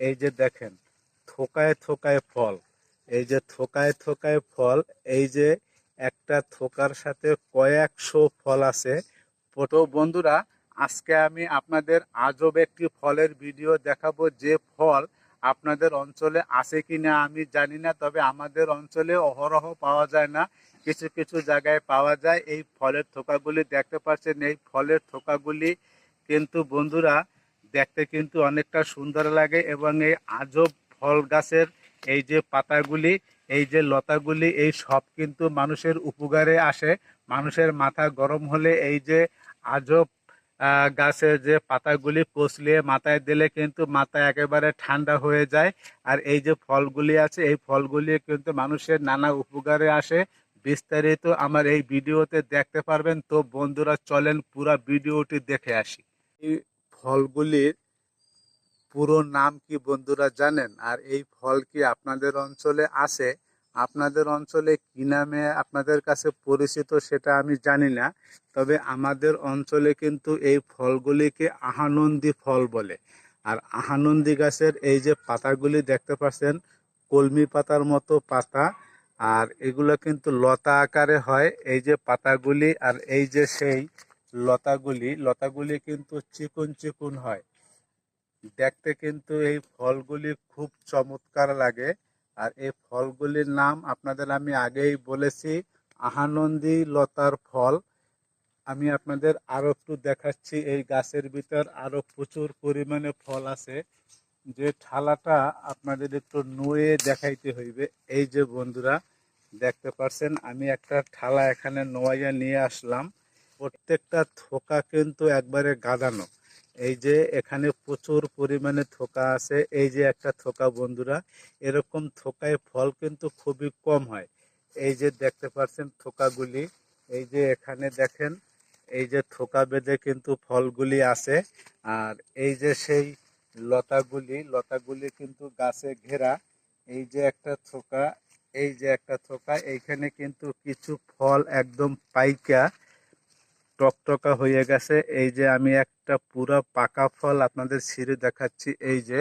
এই যে দেখেন, থোকায় থোকায় ফল, এই যে থোকায় থোকায় ফল, এই যে একটা থোকার সাথে কয়েকশো ফল আছে। তো বন্ধুরা, আজকে আমি আপনাদের আজব একটি ফলের ভিডিও দেখাবো যে ফল আপনাদের অঞ্চলে আছে কি না আমি জানি না, তবে আমাদের অঞ্চলে অহরহ পাওয়া যায় না, কিছু কিছু জায়গায় পাওয়া যায়। এই ফলের থোকাগুলি দেখতে পাচ্ছেন, এই ফলের থোকাগুলি কিন্তু বন্ধুরা দেখতে কিন্তু অনেকটা সুন্দর লাগে এবং এই আজব ফল গাছের এই যে পাতাগুলি, এই যে লতাগুলি, এই সব কিন্তু মানুষের উপকারে আসে। মানুষের মাথা গরম হলে এই যে আজব গাছের যে পাতাগুলি কচলিয়ে মাথায় দিলে কিন্তু মাথা একেবারে ঠান্ডা হয়ে যায়। আর এই যে ফলগুলি আছে, এই ফলগুলি কিন্তু মানুষের নানা উপকারে আসে। বিস্তারিত আমার এই ভিডিওতে দেখতে পারবেন। তো বন্ধুরা, চলেন পুরো ভিডিওটি দেখে আসি। ফলগুলির পুরো নাম কি বন্ধুরা জানেন? আর এই ফল কি আপনাদের অঞ্চলে আছে? আপনাদের অঞ্চলে কি নামে আপনাদের কাছে পরিচিত সেটা আমি জানি না, তবে আমাদের অঞ্চলে কিন্তু এই ফলগুলিকে আহানন্দী ফল বলে। আর আহানন্দী গাছের এই যে পাতাগুলি দেখতে পাচ্ছেন, কলমি পাতার মতো পাতা, আর এগুলো কিন্তু লতা আকারে হয়। এই যে পাতাগুলি আর এই যে সেই লতাগুলি লতাগুলি কিন্তু চিকন চিকন হয়। দেখতে কিন্তু এই ফলগুলি খুব চমৎকার লাগে। আর এই ফলগুলির নাম আপনাদের আমি আগেই বলেছি, আহানন্দী লতার ফল। আমি আপনাদের আরও একটু দেখাচ্ছি, এই গাছের ভিতর আরও প্রচুর পরিমাণে ফল আছে। যে ঠালাটা আপনাদের একটু নুয়ে দেখাইতে হইবে। এই যে বন্ধুরা, দেখতে পারছেন, আমি একটা ঠালা এখানে নোয়াইয়া নিয়ে আসলাম। প্রত্যেকটা থোকা কিন্তু একবারে গাদানো। এই যে এখানে প্রচুর পরিমাণে থোকা আছে, এই যে একটা থোকা বন্ধুরা, এরকম থোকায় ফল কিন্তু খুবই কম হয়। এই যে দেখতে পাচ্ছেন থোকাগুলি, এই যে এখানে দেখেন, এই যে থোকা বেঁধে কিন্তু ফলগুলি আছে, আর এই যে সেই লতাগুলি লতাগুলি কিন্তু গাছে ঘেরা। এই যে একটা থোকা, এই যে একটা থোকা, এইখানে কিন্তু কিছু ফল একদম পাইকা টকটকা হয়ে গেছে। এই যে আমি একটা পুরো পাকা ফল আপনাদের ছিঁড়ে দেখাচ্ছি। এই যে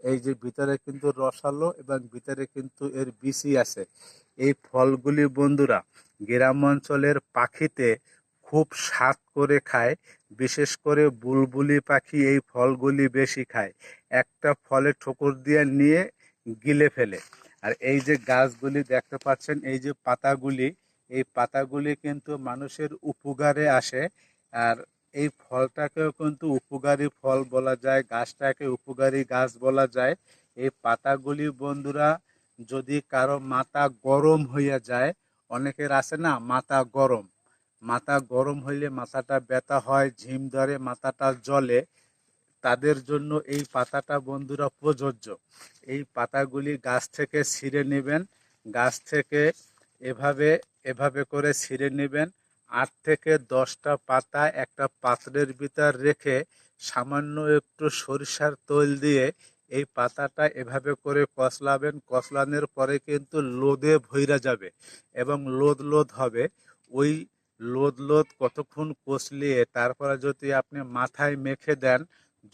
এই যে ভিতরে কিন্তু রসালো এবং ভিতরে কিন্তু এর বিচি আছে। এই ফলগুলি বন্ধুরা গ্রাম অঞ্চলের পাখিতে খুব স্বাদ করে খায়। বিশেষ করে বুলবুলি পাখি এই ফলগুলি বেশি খায়। একটা ফলে ঠোকর দিয়ে নিয়ে গিলে ফেলে। আর এই যে গাছগুলি দেখতে পাচ্ছেন, এই যে পাতাগুলি এই পাতাগুলি কিন্তু মানুষের উপকারে আসে। আর এই ফলটাকেও কিন্তু উপকারী ফল বলা যায়, গাছটাকে উপকারী গাছ বলা যায়। এই পাতাগুলি বন্ধুরা, যদি কারও মাথা গরম হইয়া যায়, অনেকের আছে না, মাথা গরম। মাথা গরম হইলে মাথাটা ব্যথা হয়, ঝিম ধরে মাথাটা জলে তাদের জন্য এই পাতাটা বন্ধুরা প্রযোজ্য। এই পাতাগুলি গাছ থেকে ছিঁড়ে নেবেন। গাছ থেকে এভাবে এভাবে করে ছিঁড়ে নেবেন। আট থেকে দশটা পাতা একটা পাত্রের ভিতর রেখে সামান্য একটু সরিষার তৈল দিয়ে এই পাতাটা এভাবে করে কচলাবেন। কচলানোর পরে কিন্তু লোদে ভইরা যাবে এবং লোদ লোদ হবে। ওই লোদ লোদ কতক্ষণ কচলিয়ে তারপরে যদি আপনি মাথায় মেখে দেন,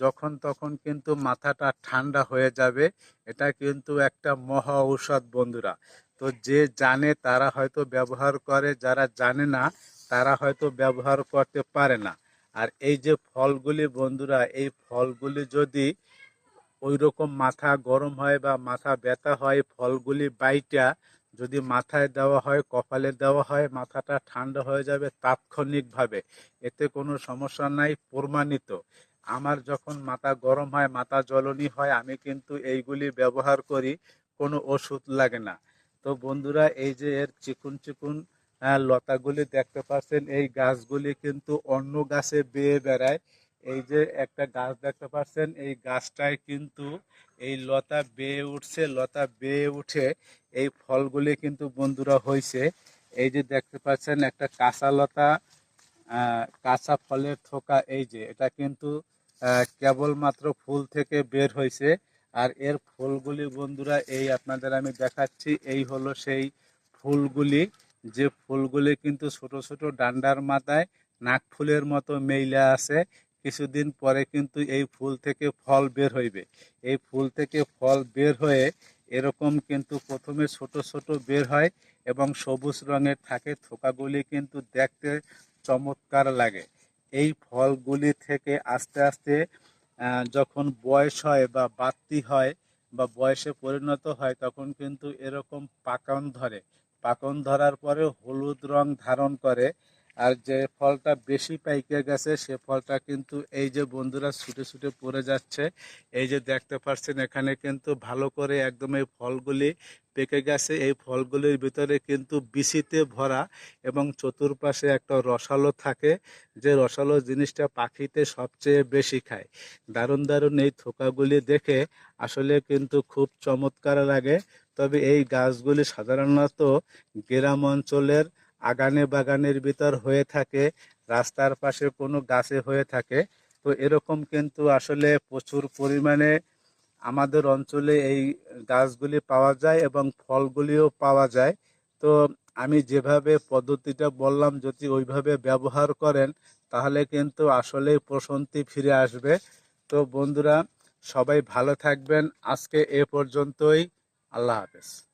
যখন তখন কিন্তু মাথাটা ঠান্ডা হয়ে যাবে। এটা কিন্তু একটা মহা ঔষধ বন্ধুরা। তো যে জানে তারা হয়তো ব্যবহার করে, যারা জানে না তারা হয়তো ব্যবহার করতে পারে না। আর এই যে ফলগুলি বন্ধুরা, এই ফলগুলি যদি ওই রকম মাথা গরম হয় বা মাথা ব্যথা হয়, ফলগুলি বাইটা যদি মাথায় দেওয়া হয়, কপালে দেওয়া হয়, মাথাটা ঠান্ডা হয়ে যাবে তাৎক্ষণিকভাবে, এতে কোনো সমস্যা নাই, প্রমাণিত। আমার যখন মাথা গরম হয়, মাথা জ্বলনি হয়, আমি কিন্তু এইগুলি ব্যবহার করি, কোনো ওষুধ লাগে না। তো বন্ধুরা, এই যে এর চিকুন চিকুন লতাগুলি দেখতে পাচ্ছেন, এই গাছগুলি কিন্তু অন্য গাছে বেয়ে বেড়ায়। এই যে একটা গাছ দেখতে পাচ্ছেন, এই গাছটায় কিন্তু এই লতা বেয়ে উঠছে, লতা বেয়ে উঠে এই ফলগুলি কিন্তু বন্ধুরা হয়েছে এই যে দেখতে পাচ্ছেন, একটা কাঁচা লতা কাঁচা ফলের থোকা, এই যে এটা কিন্তু কেবলমাত্র ফুল থেকে বের হয়েছে আর এর ফুলগুলি বন্ধুরা, এই আপনাদের আমি দেখাচ্ছি, এই হলো সেই ফুলগুলি। যে ফুলগুলি কিন্তু ছোট ছোট ডান্ডার মাথায় নাক ফুলের মতো মেইলা আছে, কিছুদিন পরে কিন্তু এই ফুল থেকে ফল বের হইবে। এই ফুল থেকে ফল বের হয়ে এরকম কিন্তু প্রথমে ছোট ছোট বের হয় এবং সবুজ রঙের থাকে, থোকাগুলি কিন্তু দেখতে চমৎকার লাগে। এই ফলগুলি থেকে আস্তে আস্তে যখন বয়স হয় বা বাড়তি হয় বা বয়সে পরিণত হয়, তখন কিন্তু এরকম পাকন ধরে। পাকন ধরার পরে হলুদ রং ধারণ করে। আর যে ফলটা বেশি পাইকে গেছে, সে ফলটা কিন্তু এই যে বন্ধুরা ছুটে ছুটে পড়ে যাচ্ছে, এই যে দেখতে পাচ্ছেন এখানে কিন্তু ভালো করে একদম এই ফলগুলি পেকে গেছে। এই ফলগুলির ভিতরে কিন্তু বিচিতে ভরা এবং চতুর্পাশে একটা রসালো থাকে, যে রসালো জিনিসটা পাখিতে সবচেয়ে বেশি খায়। দারুণ দারুণ এই থোকাগুলি দেখে আসলে কিন্তু খুব চমৎকার লাগে। তবে এই গাছগুলি সাধারণত গ্রাম অঞ্চলের আগানে বাগানের ভিতর হয়ে থাকে, রাস্তার পাশে কোনো গাছে হয়ে থাকে। তো এরকম কিন্তু আসলে প্রচুর পরিমাণে আমাদের অঞ্চলে এই গাছগুলি পাওয়া যায় এবং ফলগুলিও পাওয়া যায়। তো আমি যেভাবে পদ্ধতিটা বললাম, যদি ওইভাবে ব্যবহার করেন, তাহলে কিন্তু আসলেই প্রশান্তি ফিরে আসবে। তো বন্ধুরা, সবাই ভালো থাকবেন। আজকে এ পর্যন্তই। আল্লাহ হাফেজ।